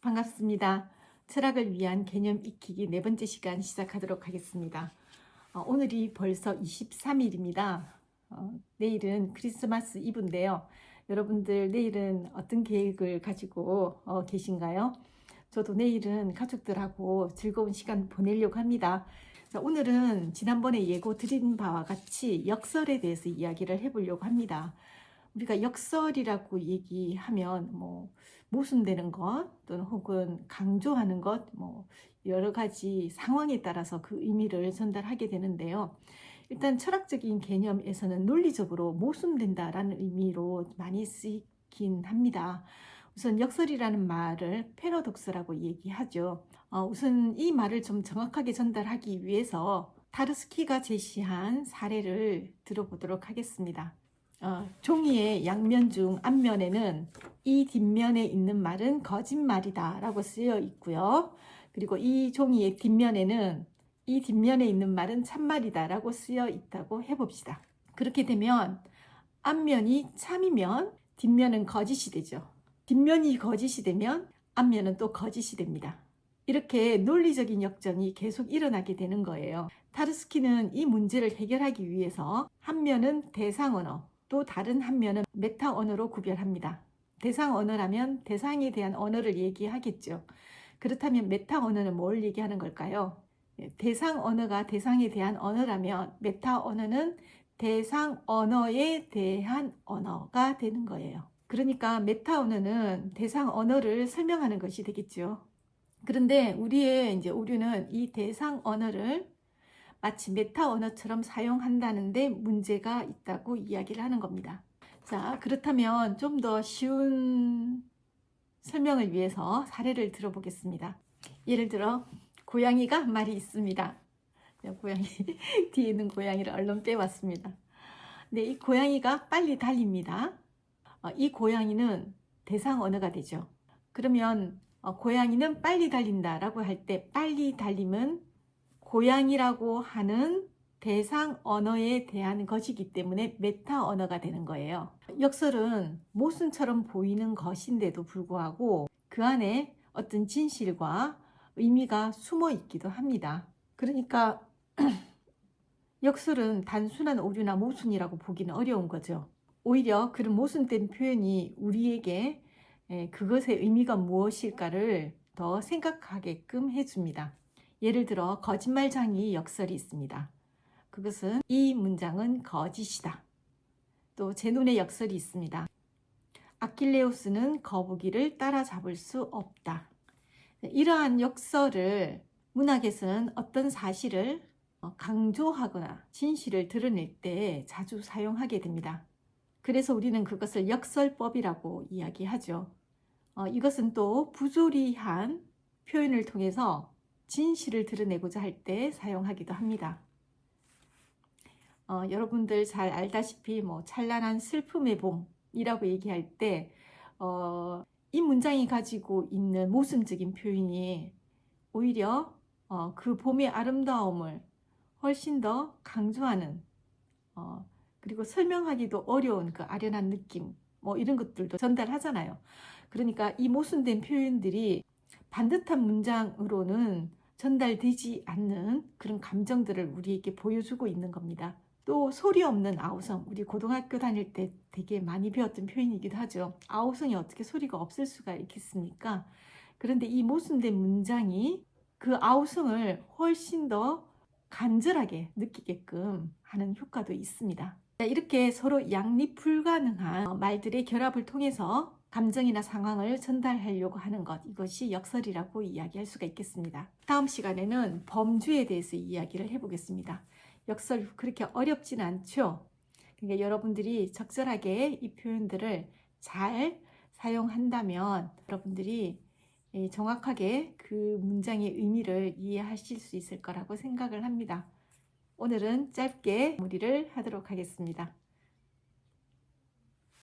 반갑습니다. 철학을 위한 개념 익히기 네 번째 시간 시작하도록 하겠습니다. 어, 오늘이 벌써 23일입니다. 어, 내일은 크리스마스 이브인데요. 여러분들 내일은 어떤 계획을 가지고 어, 계신가요? 저도 내일은 가족들하고 즐거운 시간 보내려고 합니다. 자, 오늘은 지난번에 예고 드린 바와 같이 역설에 대해서 이야기를 해보려고 합니다. 우리가 역설이라고 얘기하면 뭐 모순되는 것 또는 혹은 강조하는 것 뭐 여러 가지 상황에 따라서 그 의미를 전달하게 되는데요. 일단 철학적인 개념에서는 논리적으로 모순된다라는 의미로 많이 쓰이긴 합니다. 우선 역설이라는 말을 패러독스라고 얘기하죠. 어, 우선 이 말을 좀 정확하게 전달하기 위해서 타르스키가 제시한 사례를 들어보도록 하겠습니다. 어, 종이의 양면 중 앞면에는 이 뒷면에 있는 말은 거짓말이다 라고 쓰여 있고요. 그리고 이 종이의 뒷면에는 이 뒷면에 있는 말은 참말이다 라고 쓰여 있다고 해봅시다. 그렇게 되면 앞면이 참이면 뒷면은 거짓이 되죠. 뒷면이 거짓이 되면 앞면은 또 거짓이 됩니다. 이렇게 논리적인 역전이 계속 일어나게 되는 거예요. 타르스키는 이 문제를 해결하기 위해서 한 면은 대상 언어, 또 다른 한 면은 메타 언어로 구별합니다. 대상 언어라면 대상에 대한 언어를 얘기하겠죠. 그렇다면 메타 언어는 뭘 얘기하는 걸까요? 예, 대상 언어가 대상에 대한 언어라면 메타 언어는 대상 언어에 대한 언어가 되는 거예요. 그러니까 메타 언어는 대상 언어를 설명하는 것이 되겠죠. 그런데 우리의 이제 오류는 이 대상 언어를 마치 메타 언어처럼 사용한다는데 문제가 있다고 이야기를 하는 겁니다. 자, 그렇다면 좀 더 쉬운 설명을 위해서 사례를 들어보겠습니다. 예를 들어, 고양이가 한 마리 있습니다. 네, 고양이, 뒤에 있는 고양이를 얼른 빼왔습니다. 네, 이 고양이가 빨리 달립니다. 어, 이 고양이는 대상 언어가 되죠. 그러면 어, 고양이는 빨리 달린다라고 할 때 빨리 달림은 고양이라고 하는 대상 언어에 대한 것이기 때문에 메타 언어가 되는 거예요. 역설은 모순처럼 보이는 것인데도 불구하고 그 안에 어떤 진실과 의미가 숨어 있기도 합니다. 그러니까 역설은 단순한 오류나 모순이라고 보기는 어려운 거죠. 오히려 그런 모순된 표현이 우리에게 그것의 의미가 무엇일까를 더 생각하게끔 해줍니다. 예를 들어 거짓말장이 역설이 있습니다. 그것은 이 문장은 거짓이다. 또제 눈에 역설이 있습니다. 아킬레우스는 거북이를 따라잡을 수 없다. 이러한 역설을 문학에서는 어떤 사실을 강조하거나 진실을 드러낼 때 자주 사용하게 됩니다. 그래서 우리는 그것을 역설법이라고 이야기하죠. 어, 이것은 또 부조리한 표현을 통해서 진실을 드러내고자 할 때 사용하기도 합니다. 어, 여러분들 잘 알다시피 뭐 찬란한 슬픔의 봄이라고 얘기할 때, 어, 이 문장이 가지고 있는 모순적인 표현이 오히려 어, 그 봄의 아름다움을 훨씬 더 강조하는 어, 그리고 설명하기도 어려운 그 아련한 느낌 뭐 이런 것들도 전달하잖아요. 그러니까 이 모순된 표현들이 반듯한 문장으로는 전달되지 않는 그런 감정들을 우리에게 보여주고 있는 겁니다. 또 소리 없는 아우성, 우리 고등학교 다닐 때 되게 많이 배웠던 표현이기도 하죠. 아우성이 어떻게 소리가 없을 수가 있겠습니까? 그런데 이 모순된 문장이 그 아우성을 훨씬 더 간절하게 느끼게끔 하는 효과도 있습니다. 이렇게 서로 양립 불가능한 말들의 결합을 통해서 감정이나 상황을 전달하려고 하는 것 이것이 역설이라고 이야기할 수가 있겠습니다. 다음 시간에는 범주에 대해서 이야기를 해보겠습니다. 역설 그렇게 어렵진 않죠. 그러니까 여러분들이 적절하게 이 표현들을 잘 사용한다면 여러분들이 정확하게 그 문장의 의미를 이해하실 수 있을 거라고 생각을 합니다. 오늘은 짧게 마무리를 하도록 하겠습니다.